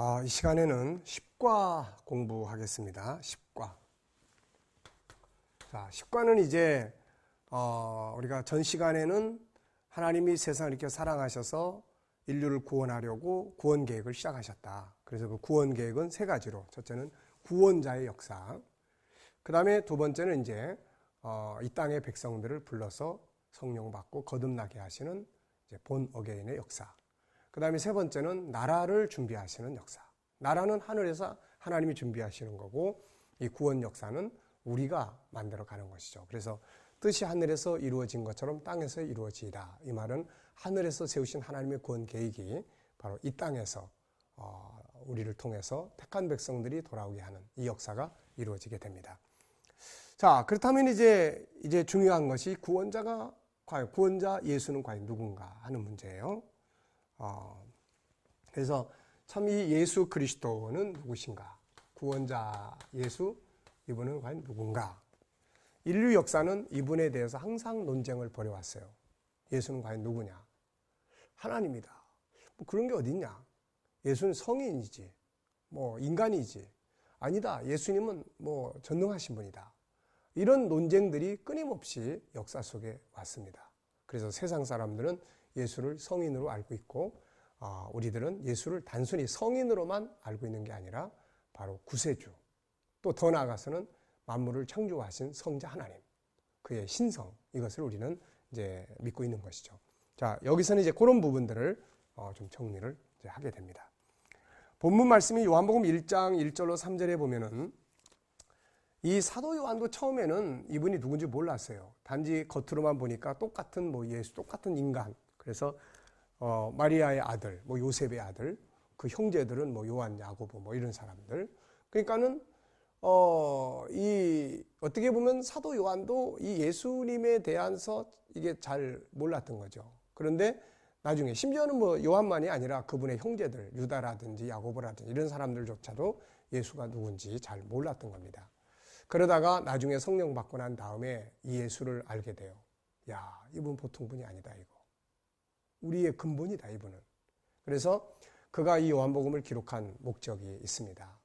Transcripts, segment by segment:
아, 이 시간에는 10과 공부하겠습니다. 10과. 자, 10과는 이제 어, 우리가 전 시간에는 하나님이 세상을 이렇게 사랑하셔서 인류를 구원하려고 구원 계획을 시작하셨다. 그래서 그 구원 계획은 세 가지로 첫째는 구원자의 역사. 그 다음에 두 번째는 이제 어, 이 땅의 백성들을 불러서 성령 받고 거듭나게 하시는 본 어게인의 역사. 그 다음에 세 번째는 나라를 준비하시는 역사. 나라는 하늘에서 하나님이 준비하시는 거고 이 구원 역사는 우리가 만들어 가는 것이죠. 그래서 뜻이 하늘에서 이루어진 것처럼 땅에서 이루어지이다. 이 말은 하늘에서 세우신 하나님의 구원 계획이 바로 이 땅에서 어, 우리를 통해서 택한 백성들이 돌아오게 하는 이 역사가 이루어지게 됩니다. 자, 그렇다면 이제 이제 중요한 것이 구원자가 과연 구원자 예수는 과연 누군가 하는 문제예요. 어, 그래서 참 이 예수 그리스도는 누구신가? 구원자 예수 이분은 과연 누군가? 인류 역사는 이분에 대해서 항상 논쟁을 벌여왔어요. 예수는 과연 누구냐? 하나님이다. 뭐 그런 게 어딨냐? 예수는 성인이지. 뭐 인간이지. 아니다. 예수님은 뭐 전능하신 분이다. 이런 논쟁들이 끊임없이 역사 속에 왔습니다. 그래서 세상 사람들은 예수를 성인으로 알고 있고 아, 우리들은 예수를 단순히 성인으로만 알고 있는 게 아니라 바로 구세주 또 더 나아가서는 만물을 창조하신 성자 하나님 그의 신성 이것을 우리는 이제 믿고 있는 것이죠. 자 여기서는 이제 그런 부분들을 어, 좀 정리를 하게 됩니다. 본문 말씀이 요한복음 1장 1절로 3절에 보면은 이 사도 요한도 처음에는 이분이 누군지 몰랐어요. 단지 겉으로만 보니까 똑같은 뭐 예수, 똑같은 인간. 그래서 어, 마리아의 아들, 뭐 요셉의 아들, 그 형제들은 뭐 요한, 야고보 뭐 이런 사람들. 그러니까는 어, 이 어떻게 보면 사도 요한도 이 예수님에 대해서 이게 잘 몰랐던 거죠. 그런데 나중에 심지어는 뭐 요한만이 아니라 그분의 형제들 유다라든지 야고보라든지 이런 사람들조차도 예수가 누군지 잘 몰랐던 겁니다. 그러다가 나중에 성령 받고 난 다음에 이 예수를 알게 돼요. 야, 이분 보통 분이 아니다, 이거. 우리의 근본이다, 이분은. 그래서 그가 이 요한복음을 기록한 목적이 있습니다.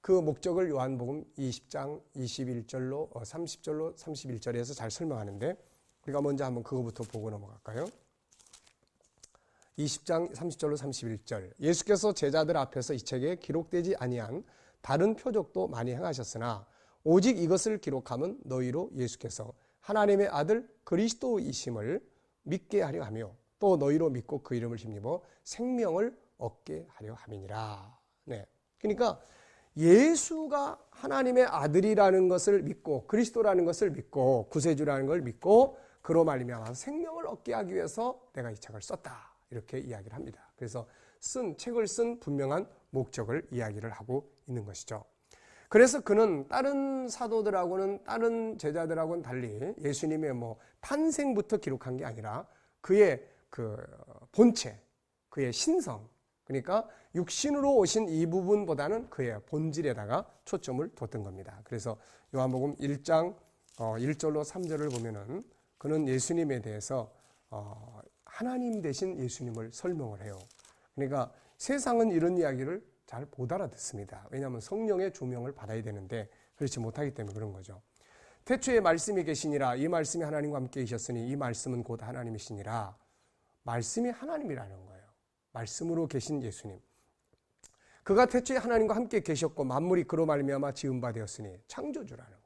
그 목적을 요한복음 20장 21절로, 30절로 어, 31절에서 잘 설명하는데, 우리가 먼저 한번 그거부터 보고 넘어갈까요? 20장 30절로 31절. 예수께서 제자들 앞에서 이 책에 기록되지 아니한 다른 표적도 많이 행하셨으나 오직 이것을 기록함은 너희로 예수께서 하나님의 아들 그리스도이심을 믿게 하려 하며 또 너희로 믿고 그 이름을 힘입어 생명을 얻게 하려 함이니라. 네. 그러니까 예수가 하나님의 아들이라는 것을 믿고 그리스도라는 것을 믿고 구세주라는 걸 믿고 그로 말미암아 생명을 얻게 하기 위해서 내가 이 책을 썼다. 이렇게 이야기를 합니다. 그래서 쓴 책을 쓴 분명한 목적을 이야기를 하고 있는 것이죠. 그래서 그는 다른 사도들하고는 다른 제자들하고는 달리 예수님의 뭐 탄생부터 기록한 게 아니라 그의 그 본체, 그의 신성, 그러니까 육신으로 오신 이 부분보다는 그의 본질에다가 초점을 뒀던 겁니다. 그래서 요한복음 1장 1절로 어, 3절을 보면은 그는 예수님에 대해서 어, 하나님 대신 예수님을 설명을 해요. 그러니까 세상은 이런 이야기를 잘 못 알아듣습니다. 왜냐하면 성령의 조명을 받아야 되는데 그렇지 못하기 때문에 그런 거죠. 태초에 말씀이 계시니라 이 말씀이 하나님과 함께 계셨으니 이 말씀은 곧 하나님이시니라 말씀이 하나님이라는 거예요. 말씀으로 계신 예수님. 그가 태초에 하나님과 함께 계셨고 만물이 그로 말미암아 지은 바 되었으니 창조주라는 거예요.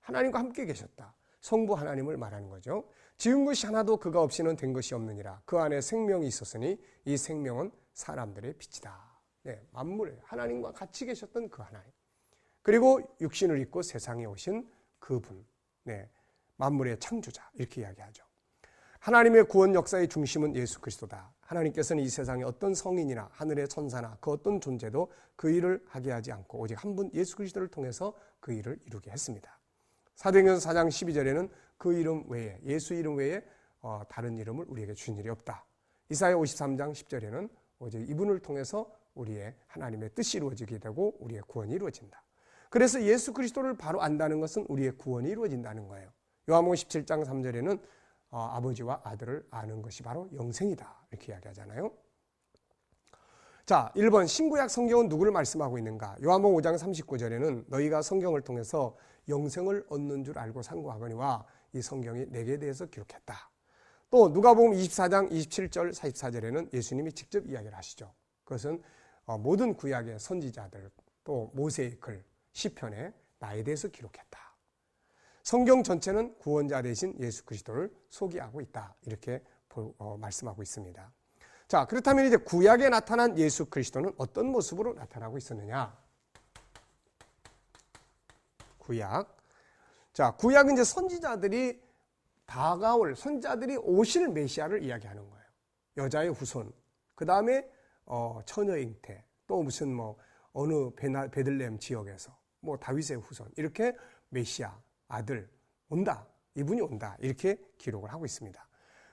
하나님과 함께 계셨다. 성부 하나님을 말하는 거죠. 지은 것이 하나도 그가 없이는 된 것이 없느니라. 그 안에 생명이 있었으니 이 생명은 사람들의 빛이다. 네, 만물에 하나님과 같이 계셨던 그 하나님. 그리고 육신을 입고 세상에 오신 그분. 네, 만물의 창조자. 이렇게 이야기하죠. 하나님의 구원 역사의 중심은 예수 그리스도다. 하나님께서는 이 세상에 어떤 성인이나 하늘의 천사나 그 어떤 존재도 그 일을 하게 하지 않고 오직 한 분 예수 그리스도를 통해서 그 일을 이루게 했습니다. 사도행전 4장 12절에는 그 이름 외에 예수 이름 외에 어, 다른 이름을 우리에게 주신 일이 없다. 이사야 53장 10절에는 오직 이분을 통해서 우리의 하나님의 뜻이 이루어지게 되고 우리의 구원이 이루어진다. 그래서 예수 그리스도를 바로 안다는 것은 우리의 구원이 이루어진다는 거예요. 요한복음 17장 3절에는 어, 아버지와 아들을 아는 것이 바로 영생이다. 이렇게 이야기하잖아요. 자, 1번 신구약 성경은 누구를 말씀하고 있는가? 요한복음 5장 39절에는 너희가 성경을 통해서 영생을 얻는 줄 알고 상고하거니와 이 성경이 내게 대해서 기록했다. 또 누가복음 24장 27절 44절에는 예수님이 직접 이야기를 하시죠. 그것은 어, 모든 구약의 선지자들 또 모세의 글 시편에 나에 대해서 기록했다. 성경 전체는 구원자 대신 예수 그리스도를 소개하고 있다. 이렇게 어, 말씀하고 있습니다. 자, 그렇다면 이제 구약에 나타난 예수 그리스도는 어떤 모습으로 나타나고 있었느냐? 구약. 자, 구약은 이제 선지자들이 다가올 선지자들이 오실 메시아를 이야기하는 거예요. 여자의 후손. 그 다음에 어, 처녀 잉태. 또 무슨 뭐 어느 베나, 베들레헴 지역에서 뭐 다윗의 후손. 이렇게 메시아 아들 온다. 이분이 온다. 이렇게 기록을 하고 있습니다.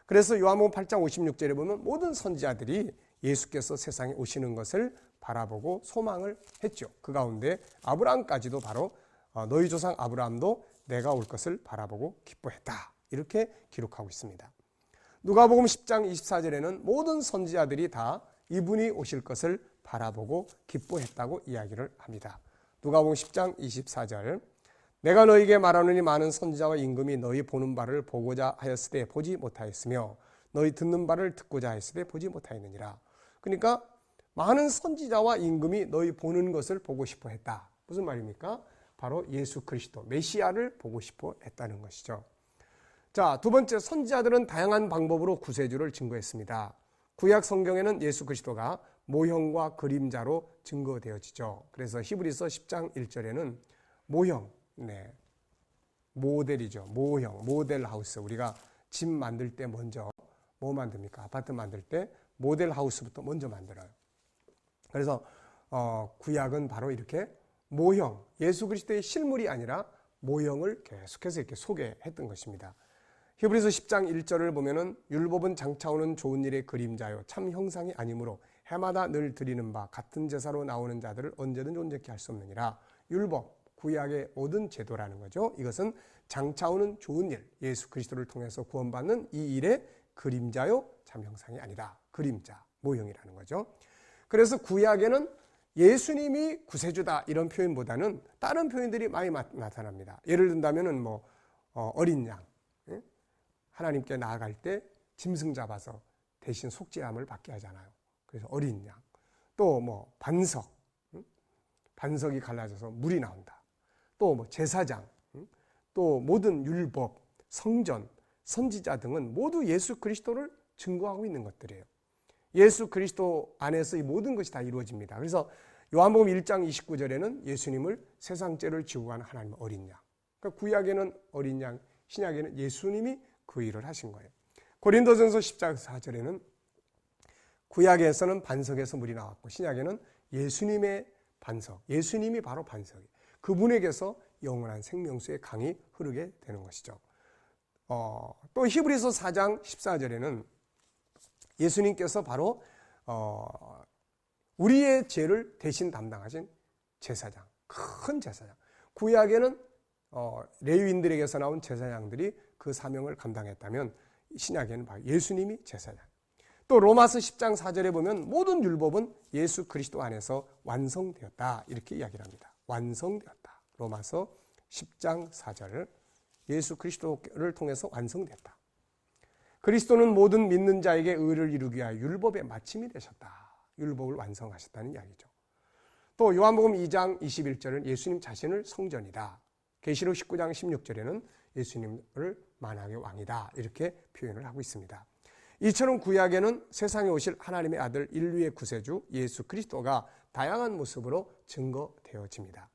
그래서 요한복음 8장 56절에 보면 모든 선지자들이 예수께서 세상에 오시는 것을 바라보고 소망을 했죠. 그 가운데 아브라함까지도 바로 어, 너희 조상 아브라함도 내가 올 것을 바라보고 기뻐했다. 이렇게 기록하고 있습니다. 누가복음 10장 24절에는 모든 선지자들이 다 이분이 오실 것을 바라보고 기뻐했다고 이야기를 합니다. 누가복음 10장 24절 내가 너에게 말하느니 많은 선지자와 임금이 너희 보는 바를 보고자 하였으되 보지 못하였으며 너희 듣는 바를 듣고자 하였으되 보지 못하였느니라. 그러니까 많은 선지자와 임금이 너희 보는 것을 보고 싶어 했다. 무슨 말입니까? 바로 예수 그리스도 메시아를 보고 싶어 했다는 것이죠. 자, 두 번째 선지자들은 다양한 방법으로 구세주를 증거했습니다. 구약 성경에는 예수 그리스도가 모형과 그림자로 증거되어지죠. 그래서 히브리서 10장 1절에는 모형, 네. 모델이죠. 모형, 모델 하우스. 우리가 집 만들 때 먼저 뭐 만듭니까? 아파트 만들 때 모델 하우스부터 먼저 만들어요. 그래서 어, 구약은 바로 이렇게 모형, 예수 그리스도의 실물이 아니라 모형을 계속해서 이렇게 소개했던 것입니다. 히브리서 10장 1절을 보면은 율법은 장차오는 좋은 일의 그림자요 참 형상이 아니므로 해마다 늘 드리는 바 같은 제사로 나오는 자들을 언제든 존재케 할 수 없느니라. 율법 구약의 모든 제도라는 거죠. 이것은 장차오는 좋은 일, 예수 그리스도를 통해서 구원받는 이 일의 그림자요 참 형상이 아니라 그림자, 모형이라는 거죠. 그래서 구약에는 예수님이 구세주다 이런 표현보다는 다른 표현들이 많이 나타납니다. 예를 든다면은 뭐 어, 어린 양, 하나님께 나아갈 때 짐승 잡아서 대신 속죄함을 받게 하잖아요. 그래서 어린 양, 또 뭐 반석, 반석이 갈라져서 물이 나온다. 또 뭐 제사장, 또 모든 율법, 성전, 선지자 등은 모두 예수 그리스도를 증거하고 있는 것들이에요. 예수 그리스도 안에서 이 모든 것이 다 이루어집니다. 그래서 요한복음 1장 29절에는 예수님을 세상 죄를 지고 가는 하나님 어린 양. 그러니까 구약에는 어린 양, 신약에는 예수님이 그 일을 하신 거예요. 고린도전서 10장 4절에는 구약에서는 반석에서 물이 나왔고 신약에는 예수님의 반석, 예수님이 바로 반석이에요. 그분에게서 영원한 생명수의 강이 흐르게 되는 것이죠. 어, 또 히브리서 4장 14절에는 예수님께서 바로 어, 우리의 죄를 대신 담당하신 제사장, 큰 제사장. 구약에는 어, 레위인들에게서 나온 제사장들이 그 사명을 감당했다면 신약에는 바로 예수님이 제사장. 또 로마서 10장 4절에 보면 모든 율법은 예수 그리스도 안에서 완성되었다 이렇게 이야기를 합니다. 완성되었다. 로마서 10장 4절 예수 그리스도를 통해서 완성됐다. 그리스도는 모든 믿는 자에게 의를 이루기 위하여 율법의 마침이 되셨다. 율법을 완성하셨다는 이야기죠. 또 요한복음 2장 21절은 예수님 자신을 성전이다. 계시록 19장 16절에는 예수님을 만왕의 왕이다. 이렇게 표현을 하고 있습니다. 이처럼 구약에는 세상에 오실 하나님의 아들 인류의 구세주 예수 그리스도가 다양한 모습으로 증거되어집니다.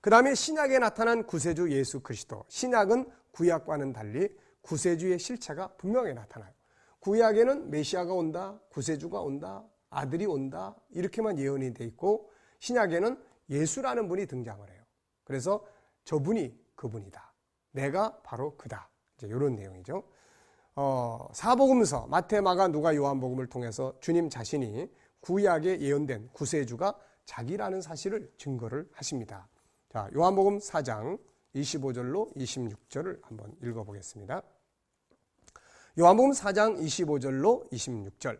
그 다음에 신약에 나타난 구세주 예수 그리스도. 신약은 구약과는 달리 구세주의 실체가 분명히 나타나요. 구약에는 메시아가 온다, 구세주가 온다, 아들이 온다, 이렇게만 예언이 돼 있고, 신약에는 예수라는 분이 등장을 해요. 그래서 저분이 그분이다. 내가 바로 그다. 이제 이런 내용이죠. 어, 사복음서, 마태, 마가, 누가, 요한복음을 통해서 주님 자신이 구약에 예언된 구세주가 자기라는 사실을 증거를 하십니다. 자, 요한복음 4장 25절로 26절을 한번 읽어보겠습니다. 요한복음 4장 25절로 26절.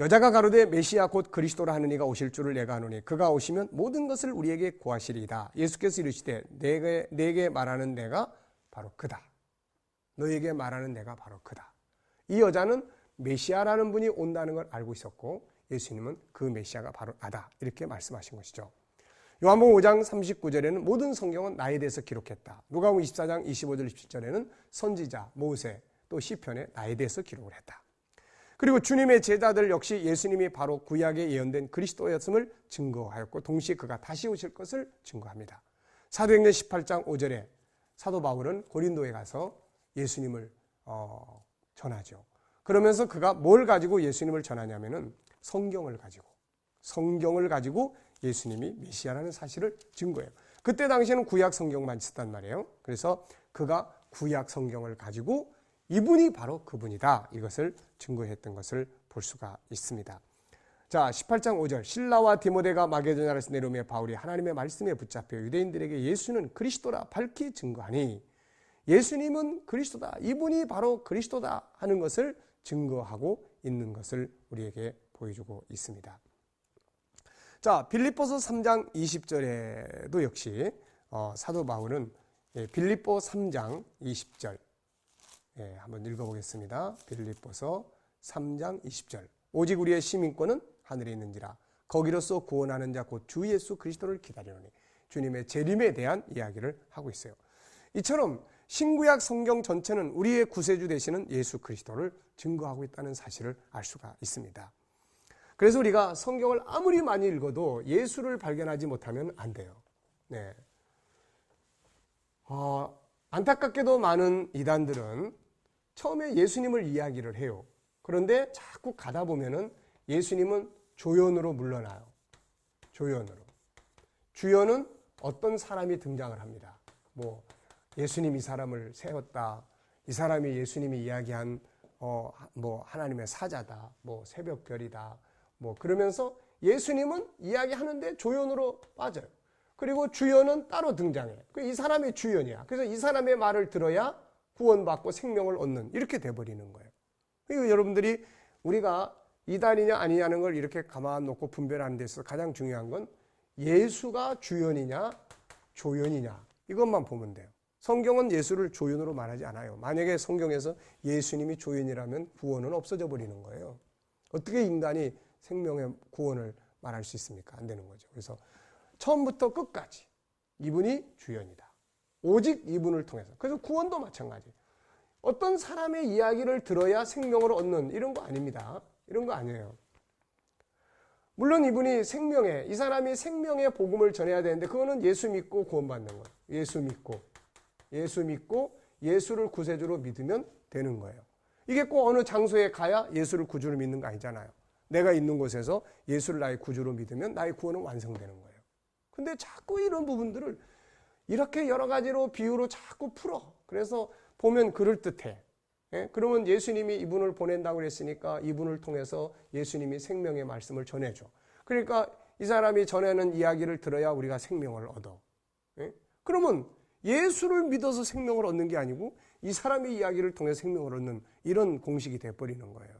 여자가 가로되 메시아 곧 그리스도라 하는 이가 오실 줄을 내가 아노니 그가 오시면 모든 것을 우리에게 구하시리이다. 예수께서 이르시되 내게 내게 말하는 내가 바로 그다. 너에게 말하는 내가 바로 그다. 이 여자는 메시아라는 분이 온다는 걸 알고 있었고 예수님은 그 메시아가 바로 나다. 이렇게 말씀하신 것이죠. 요한복음 5장 39절에는 모든 성경은 나에 대해서 기록했다. 누가복음 24장 25절 27절에는 선지자 모세 또 시편에 나에 대해서 기록을 했다. 그리고 주님의 제자들 역시 예수님이 바로 구약에 예언된 그리스도였음을 증거하였고 동시에 그가 다시 오실 것을 증거합니다. 사도행전 18장 5절에 사도 바울은 고린도에 가서 예수님을 어, 전하죠. 그러면서 그가 뭘 가지고 예수님을 전하냐면은 성경을 가지고 성경을 가지고 예수님이 메시아라는 사실을 증거해요. 그때 당시에는 구약 성경만 있었단 말이에요. 그래서 그가 구약 성경을 가지고 이분이 바로 그분이다. 이것을 증거했던 것을 볼 수가 있습니다. 자, 18장 5절. 신라와 디모데가 마게도냐에서 내려오며 바울이 하나님의 말씀에 붙잡혀 유대인들에게 예수는 그리스도라 밝히 증거하니 예수님은 그리스도다. 이분이 바로 그리스도다 하는 것을 증거하고 있는 것을 우리에게 보여주고 있습니다. 자, 빌립보서 3장 20절에도 역시 어, 사도 바울은 예, 빌립보 3장 20절 예, 한번 읽어보겠습니다. 빌립보서 3장 20절. 오직 우리의 시민권은 하늘에 있는지라 거기로서 구원하는 자 곧 주 예수 그리스도를 기다리노니 주님의 재림에 대한 이야기를 하고 있어요. 이처럼 신구약 성경 전체는 우리의 구세주 되시는 예수 그리스도를 증거하고 있다는 사실을 알 수가 있습니다. 그래서 우리가 성경을 아무리 많이 읽어도 예수를 발견하지 못하면 안 돼요. 네. 어, 안타깝게도 많은 이단들은 처음에 예수님을 이야기를 해요. 그런데 자꾸 가다 보면은 예수님은 조연으로 물러나요. 조연으로. 주연은 어떤 사람이 등장을 합니다. 뭐 예수님 이 사람을 세웠다. 이 사람이 예수님이 이야기한 어, 뭐 하나님의 사자다. 뭐 새벽별이다. 뭐 그러면서 예수님은 이야기하는데 조연으로 빠져요. 그리고 주연은 따로 등장해. 그이 사람이 주연이야. 그래서 이 사람의 말을 들어야 구원받고 생명을 얻는 이렇게 돼버리는 거예요. 그리고 여러분들이 우리가 이단이냐 아니냐는 걸 이렇게 가만 놓고 분별하는 데 있어서 가장 중요한 건 예수가 주연이냐 조연이냐 이것만 보면 돼요. 성경은 예수를 조연으로 말하지 않아요. 만약에 성경에서 예수님이 조연이라면 구원은 없어져 버리는 거예요. 어떻게 인간이 생명의 구원을 말할 수 있습니까? 안 되는 거죠. 그래서 처음부터 끝까지 이분이 주연이다. 오직 이분을 통해서. 그래서 구원도 마찬가지. 어떤 사람의 이야기를 들어야 생명을 얻는 이런 거 아닙니다. 이런 거 아니에요. 물론 이분이 생명의, 이 사람이 생명의 복음을 전해야 되는데 그거는 예수 믿고 구원받는 거예요. 예수 믿고. 예수 믿고 예수를 구세주로 믿으면 되는 거예요. 이게 꼭 어느 장소에 가야 예수를 구주로 믿는 거 아니잖아요. 내가 있는 곳에서 예수를 나의 구주로 믿으면 나의 구원은 완성되는 거예요. 근데 자꾸 이런 부분들을 이렇게 여러 가지로 비유로 자꾸 풀어. 그래서 보면 그럴듯해. 예? 그러면 예수님이 이분을 보낸다고 그랬으니까 이분을 통해서 예수님이 생명의 말씀을 전해줘. 그러니까 이 사람이 전하는 이야기를 들어야 우리가 생명을 얻어. 예? 그러면 예수를 믿어서 생명을 얻는 게 아니고 이 사람의 이야기를 통해 생명을 얻는 이런 공식이 돼버리는 거예요.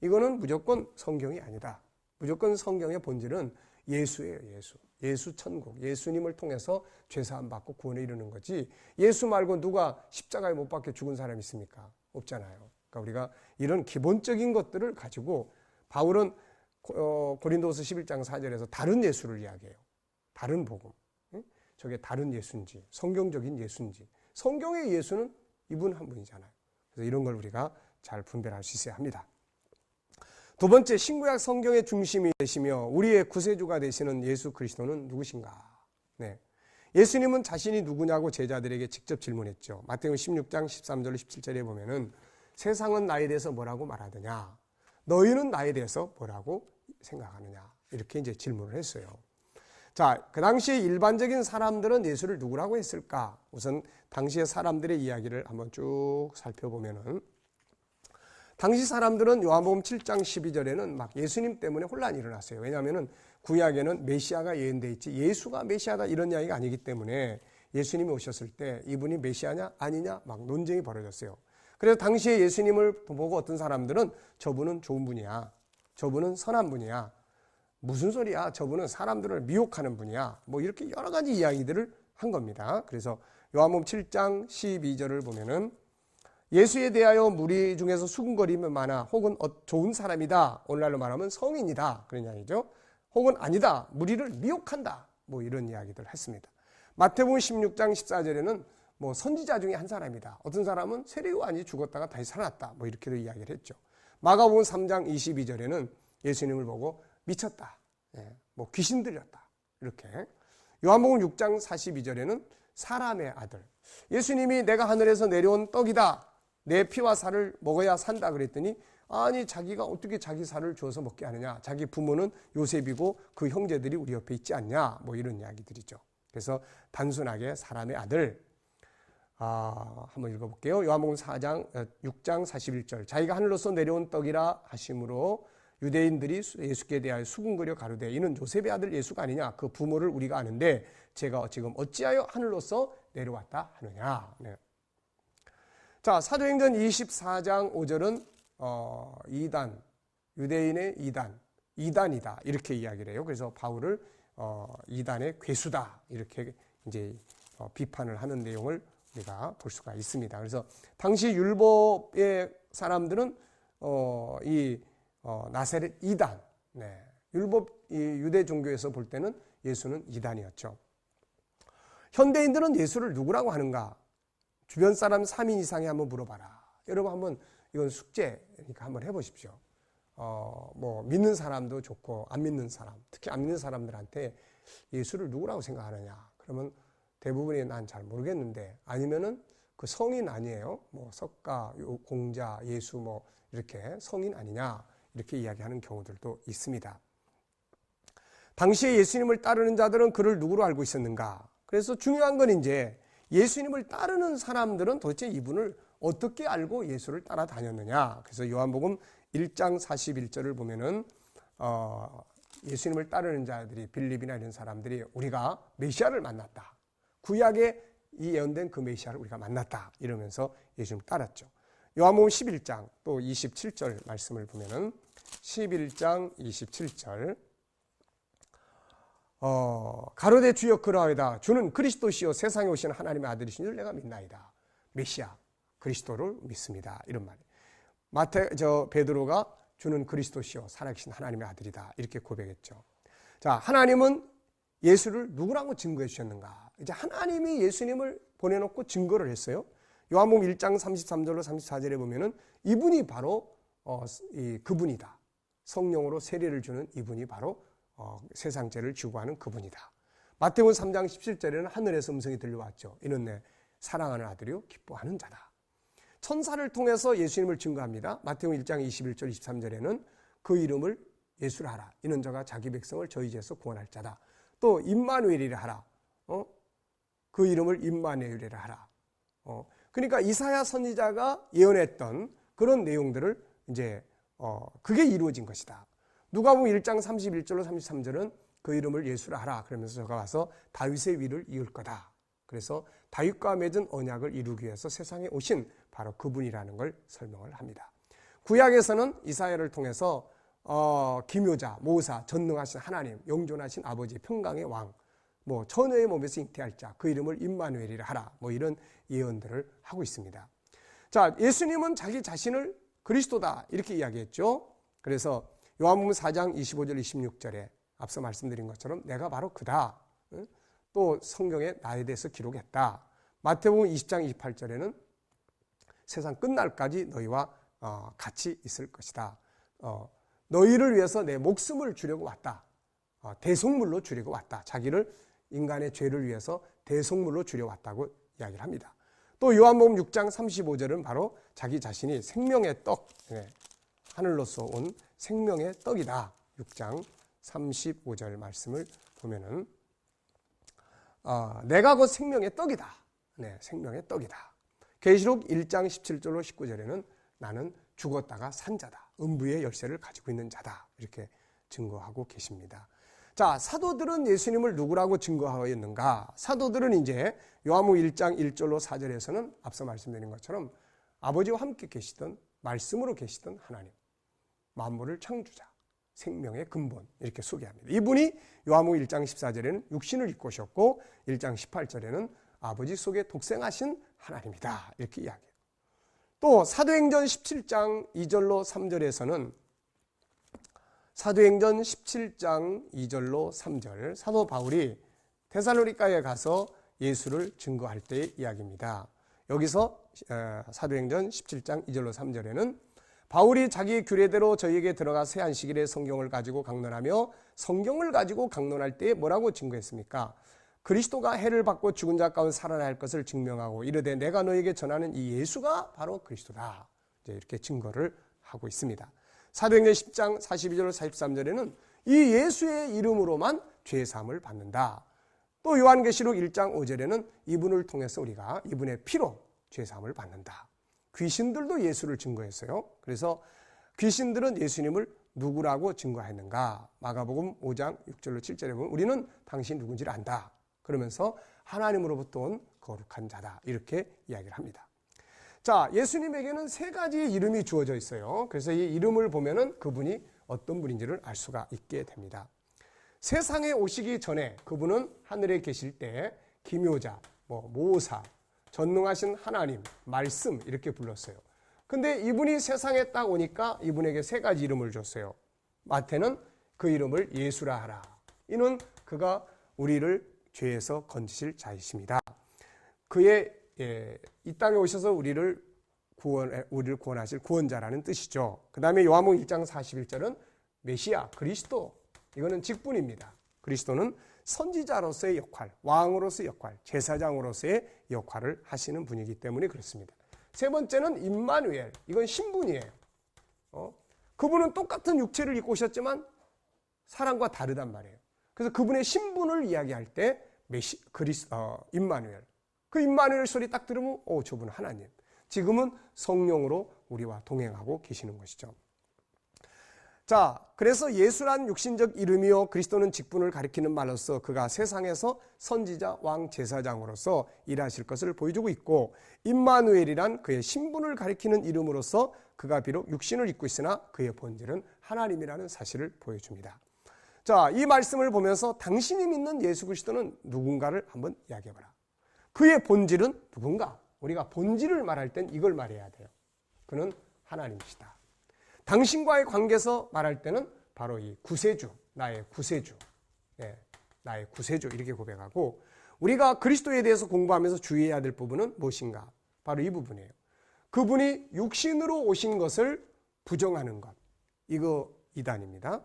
이거는 무조건 성경이 아니다. 무조건 성경의 본질은 예수예요, 예수. 예수 천국, 예수님을 통해서 죄사함 받고 구원에 이르는 거지. 예수 말고 누가 십자가에 못 박혀 죽은 사람이 있습니까? 없잖아요. 그러니까 우리가 이런 기본적인 것들을 가지고 바울은 어, 고린도서 11장 4절에서 다른 예수를 이야기해요. 다른 복음. 저게 다른 예수인지, 성경적인 예수인지. 성경의 예수는 이분 한 분이잖아요. 그래서 이런 걸 우리가 잘 분별할 수 있어야 합니다. 두 번째 신구약 성경의 중심이 되시며 우리의 구세주가 되시는 예수 그리스도는 누구신가? 네. 예수님은 자신이 누구냐고 제자들에게 직접 질문했죠. 마태복음 16장 13절 17절에 보면은 세상은 나에 대해서 뭐라고 말하느냐? 너희는 나에 대해서 뭐라고 생각하느냐? 이렇게 이제 질문을 했어요. 자, 그 당시에 일반적인 사람들은 예수를 누구라고 했을까? 우선 당시의 사람들의 이야기를 한번 쭉 살펴보면은 당시 사람들은 요한복음 7장 12절에는 막 예수님 때문에 혼란이 일어났어요. 왜냐하면 구약에는 메시아가 예언돼 있지 예수가 메시아다 이런 이야기가 아니기 때문에 예수님이 오셨을 때 이분이 메시아냐 아니냐 막 논쟁이 벌어졌어요. 그래서 당시에 예수님을 보고 어떤 사람들은 저분은 좋은 분이야. 저분은 선한 분이야. 무슨 소리야? 저분은 사람들을 미혹하는 분이야. 뭐 이렇게 여러 가지 이야기들을 한 겁니다. 그래서 요한복음 7장 12절을 보면은 예수에 대하여 무리 중에서 수군거림이 많아 혹은 어, 좋은 사람이다. 오늘날로 말하면 성인이다. 그런 이야기죠. 혹은 아니다. 무리를 미혹한다. 뭐 이런 이야기들 했습니다. 마태복음 16장 14절에는 뭐 선지자 중에 한 사람이다. 어떤 사람은 세례요한이 죽었다가 다시 살아났다. 뭐 이렇게도 이야기를 했죠. 마가복음 3장 22절에는 예수님을 보고 미쳤다. 예, 뭐 귀신 들렸다. 이렇게. 요한복음 6장 42절에는 사람의 아들. 예수님이 내가 하늘에서 내려온 떡이다. 내 피와 살을 먹어야 산다 그랬더니 아니 자기가 어떻게 자기 살을 주어서 먹게 하느냐. 자기 부모는 요셉이고 그 형제들이 우리 옆에 있지 않냐. 뭐 이런 이야기들이죠. 그래서 단순하게 사람의 아들. 아, 한번 읽어볼게요. 요한복음 4장, 6장 41절. 자기가 하늘로서 내려온 떡이라 하심으로 유대인들이 예수께 대하여 수군거려 가로되 이는 요셉의 아들 예수가 아니냐? 그 부모를 우리가 아는데 제가 지금 어찌하여 하늘로서 내려왔다 하느냐? 네. 자 사도행전 24장 5절은 어, 이단 유대인의 이단 이단이다. 이렇게 이야기를 해요. 그래서 바울을 어, 이단의 괴수다. 이렇게 이제 어, 비판을 하는 내용을 우리가 볼 수가 있습니다. 그래서 당시 율법의 사람들은 어, 이 어, 나세렛 이단, 네. 율법 유대 종교에서 볼 때는 예수는 이단이었죠. 현대인들은 예수를 누구라고 하는가? 주변 사람 3인 이상에 한번 물어봐라. 여러분 한번 이건 숙제니까 한번 해보십시오. 어, 뭐 믿는 사람도 좋고 안 믿는 사람, 특히 안 믿는 사람들한테 예수를 누구라고 생각하느냐? 그러면 대부분이 난 잘 모르겠는데 아니면은 그 성인 아니에요? 뭐 석가, 공자, 예수 뭐 이렇게 성인 아니냐? 이렇게 이야기하는 경우들도 있습니다. 당시에 예수님을 따르는 자들은 그를 누구로 알고 있었는가? 그래서 중요한 건 이제 예수님을 따르는 사람들은 도대체 이분을 어떻게 알고 예수를 따라다녔느냐? 그래서 요한복음 1장 41절을 보면은 어, 예수님을 따르는 자들이 빌립이나 이런 사람들이 우리가 메시아를 만났다. 구약에 이 예언된 그 메시아를 우리가 만났다. 이러면서 예수님을 따랐죠. 요한복음 11장 또 27절 말씀을 보면은 11장 27절 어, 가로대 주여 그러하이다 주는 그리스도시요 세상에 오신 하나님의 아들이신 줄 내가 믿나이다. 메시아 그리스도를 믿습니다. 이런 말이에요. 마태 저 베드로가 주는 그리스도시요 살아계신 하나님의 아들이다. 이렇게 고백했죠. 자, 하나님은 예수를 누구라고 증거해 주셨는가? 이제 하나님이 예수님을 보내놓고 증거를 했어요. 요한복음 1장 33절로 34절에 보면은 이분이 바로 어, 이, 그분이다. 성령으로 세례를 주는 이분이 바로 어, 세상 죄를 지고 하는 그분이다. 마태복음 3장 17절에는 하늘에서 음성이 들려왔죠. 이는 내 사랑하는 아들이요 기뻐하는 자다. 천사를 통해서 예수님을 증거합니다. 마태복음 1장 21절 23절에는 그 이름을 예수라 하라. 이는 저가 자기 백성을 저희 죄에서 구원할 자다. 또 임마누엘이라 하라. 어? 그 이름을 임마누엘이라 하라. 어, 그러니까 이사야 선지자가 예언했던 그런 내용들을 이제 어, 그게 이루어진 것이다. 누가 보면 1장 31절로 33절은 그 이름을 예수라 하라. 그러면서 저가 와서 다윗의 위를 이을 거다. 그래서 다윗과 맺은 언약을 이루기 위해서 세상에 오신 바로 그분이라는 걸 설명을 합니다. 구약에서는 이사야를 통해서 어, 기묘자, 모사, 전능하신 하나님, 영존하신 아버지, 평강의 왕, 뭐 처녀의 몸에서 잉태할 자, 그 이름을 임마누엘이라 하라. 뭐 이런 예언들을 하고 있습니다. 자, 예수님은 자기 자신을 그리스도다 이렇게 이야기했죠. 그래서 요한복음 4장 25절 26절에 앞서 말씀드린 것처럼 내가 바로 그다. 또 성경에 나에 대해서 기록했다. 마태복음 20장 28절에는 세상 끝날까지 너희와 어, 같이 있을 것이다. 어, 너희를 위해서 내 목숨을 주려고 왔다. 어, 대속물로 주려고 왔다. 자기를 인간의 죄를 위해서 대속물로 주려 왔다고 이야기를 합니다. 또 요한복음 6장 35절은 바로 자기 자신이 생명의 떡, 네, 하늘로서 온 생명의 떡이다. 6장 35절 말씀을 보면은 어, 내가 곧 생명의 떡이다. 네, 생명의 떡이다. 계시록 1장 17절로 19절에는 나는 죽었다가 산 자다. 음부의 열쇠를 가지고 있는 자다. 이렇게 증거하고 계십니다. 자, 사도들은 예수님을 누구라고 증거하였는가? 사도들은 이제 요한무 1장 1절로 4절에서는 앞서 말씀드린 것처럼 아버지와 함께 계시던 말씀으로 계시던 하나님, 만물을 창조자, 생명의 근본 이렇게 소개합니다. 이분이 요한복음 1장 14절에는 육신을 입고 오셨고 1장 18절에는 아버지 속에 독생하신 하나님이다. 이렇게 이야기해요. 또 사도행전 17장 2절로 3절에서는 사도행전 17장 2절로 3절 사도 바울이 데살로니가에 가서 예수를 증거할 때의 이야기입니다. 여기서 사도행전 17장 2절로 3절에는 바울이 자기 규례대로 저희에게 들어가 새 안식일에 성경을 가지고 강론하며 성경을 가지고 강론할 때 뭐라고 증거했습니까? 그리스도가 해를 받고 죽은 자 가운데 살아날 것을 증명하고 이르되 내가 너에게 전하는 이 예수가 바로 그리스도다. 이제 이렇게 증거를 하고 있습니다. 사도행전 10장 42절 43절에는 이 예수의 이름으로만 죄 사함을 받는다. 또 요한계시록 1장 5절에는 이분을 통해서 우리가 이분의 피로 죄 사함을 받는다. 귀신들도 예수를 증거했어요. 그래서 귀신들은 예수님을 누구라고 증거했는가? 마가복음 5장 6절로 7절에 보면 우리는 당신 누군지를 안다. 그러면서 하나님으로부터 온 거룩한 자다. 이렇게 이야기를 합니다. 자, 예수님에게는 세 가지의 이름이 주어져 있어요. 그래서 이 이름을 보면은 그분이 어떤 분인지를 알 수가 있게 됩니다. 세상에 오시기 전에 그분은 하늘에 계실 때 기묘자, 뭐 모사, 전능하신 하나님, 말씀 이렇게 불렀어요. 근데 이분이 세상에 딱 오니까 이분에게 세 가지 이름을 줬어요. 마태는 그 이름을 예수라 하라. 이는 그가 우리를 죄에서 건지실 자이십니다. 그의 예, 이 땅에 오셔서 우리를 구원 우리를 구원하실 구원자라는 뜻이죠. 그다음에 요한복음 1장 41절은 메시아 그리스도 이거는 직분입니다. 그리스도는 선지자로서의 역할, 왕으로서의 역할, 제사장으로서의 역할을 하시는 분이기 때문에 그렇습니다. 세 번째는 임마누엘. 이건 신분이에요. 어? 그분은 똑같은 육체를 입고 오셨지만 사람과 다르단 말이에요. 그래서 그분의 신분을 이야기할 때 메시 그리스 어, 임마누엘. 그 임마누엘 소리 딱 들으면 오 저분 하나님. 지금은 성령으로 우리와 동행하고 계시는 것이죠. 자, 그래서 예수란 육신적 이름이요 그리스도는 직분을 가리키는 말로서 그가 세상에서 선지자 왕 제사장으로서 일하실 것을 보여주고 있고 임마누엘이란 그의 신분을 가리키는 이름으로서 그가 비록 육신을 입고 있으나 그의 본질은 하나님이라는 사실을 보여줍니다. 자, 이 말씀을 보면서 당신이 믿는 예수 그리스도는 누군가를 한번 이야기해 봐라. 그의 본질은 누군가? 우리가 본질을 말할 땐 이걸 말해야 돼요. 그는 하나님이시다. 당신과의 관계에서 말할 때는 바로 이 구세주, 나의 구세주, 예, 나의 구세주 이렇게 고백하고 우리가 그리스도에 대해서 공부하면서 주의해야 될 부분은 무엇인가? 바로 이 부분이에요. 그분이 육신으로 오신 것을 부정하는 것. 이거 이단입니다.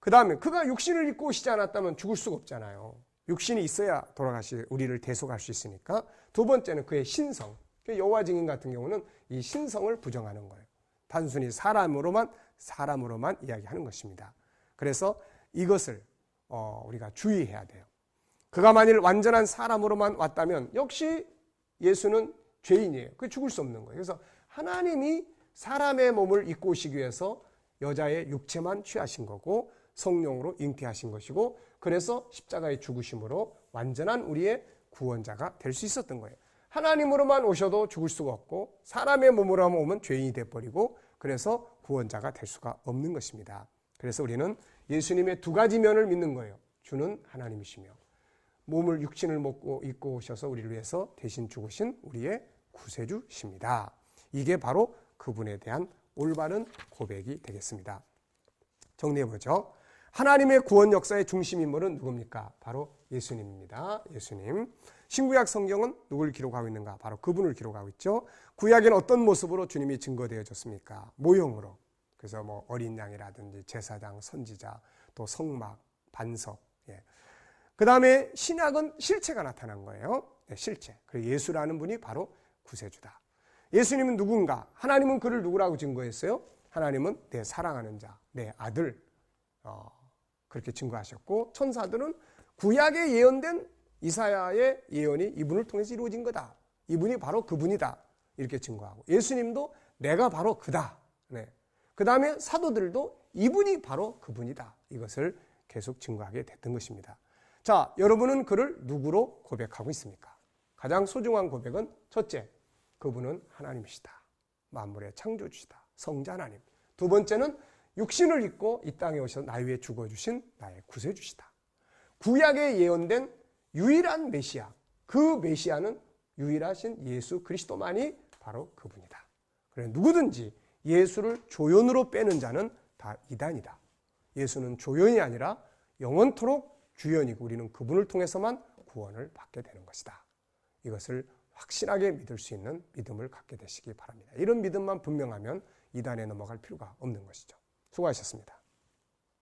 그 다음에 그가 육신을 입고 오시지 않았다면 죽을 수가 없잖아요. 육신이 있어야 돌아가시 우리를 대속할 수 있으니까. 두 번째는 그의 신성. 여호와 증인 같은 경우는 이 신성을 부정하는 거예요. 단순히 사람으로만 사람으로만 이야기하는 것입니다. 그래서 이것을 어, 우리가 주의해야 돼요. 그가 만일 완전한 사람으로만 왔다면 역시 예수는 죄인이에요. 그 죽을 수 없는 거예요. 그래서 하나님이 사람의 몸을 입고 오시기 위해서 여자의 육체만 취하신 거고 성령으로 잉태하신 것이고 그래서 십자가의 죽으심으로 완전한 우리의 구원자가 될 수 있었던 거예요. 하나님으로만 오셔도 죽을 수가 없고 사람의 몸으로만 오면 죄인이 돼버리고 그래서 구원자가 될 수가 없는 것입니다. 그래서 우리는 예수님의 두 가지 면을 믿는 거예요. 주는 하나님이시며 몸을 육신을 먹고 입고 오셔서 우리를 위해서 대신 죽으신 우리의 구세주십니다. 이게 바로 그분에 대한 올바른 고백이 되겠습니다. 정리해 보죠. 하나님의 구원 역사의 중심 인물은 누굽니까? 바로 예수님입니다. 예수님. 신구약 성경은 누굴 기록하고 있는가? 바로 그분을 기록하고 있죠. 구약에는 어떤 모습으로 주님이 증거되어졌습니까? 모형으로. 그래서 뭐 어린 양이라든지 제사장, 선지자, 또 성막, 반석. 예. 그 다음에 신약은 실체가 나타난 거예요. 네, 실체. 그 예수라는 분이 바로 구세주다. 예수님은 누군가? 하나님은 그를 누구라고 증거했어요? 하나님은 내 사랑하는 자, 내 아들. 어, 그렇게 증거하셨고 천사들은 구약에 예언된 이사야의 예언이 이분을 통해서 이루어진 거다. 이분이 바로 그분이다. 이렇게 증거하고 예수님도 내가 바로 그다. 네. 그 다음에 사도들도 이분이 바로 그분이다. 이것을 계속 증거하게 됐던 것입니다. 자, 여러분은 그를 누구로 고백하고 있습니까? 가장 소중한 고백은 첫째, 그분은 하나님이시다. 만물의 창조주시다. 성자 하나님. 두 번째는 육신을 입고 이 땅에 오셔서 나 위해 죽어주신 나의 구세주시다. 구약에 예언된 유일한 메시아, 그 메시아는 유일하신 예수 그리스도만이 바로 그분이다. 그래 누구든지 예수를 조연으로 빼는 자는 다 이단이다. 예수는 조연이 아니라 영원토록 주연이고 우리는 그분을 통해서만 구원을 받게 되는 것이다. 이것을 확실하게 믿을 수 있는 믿음을 갖게 되시기 바랍니다. 이런 믿음만 분명하면 이단에 넘어갈 필요가 없는 것이죠. 수고하셨습니다.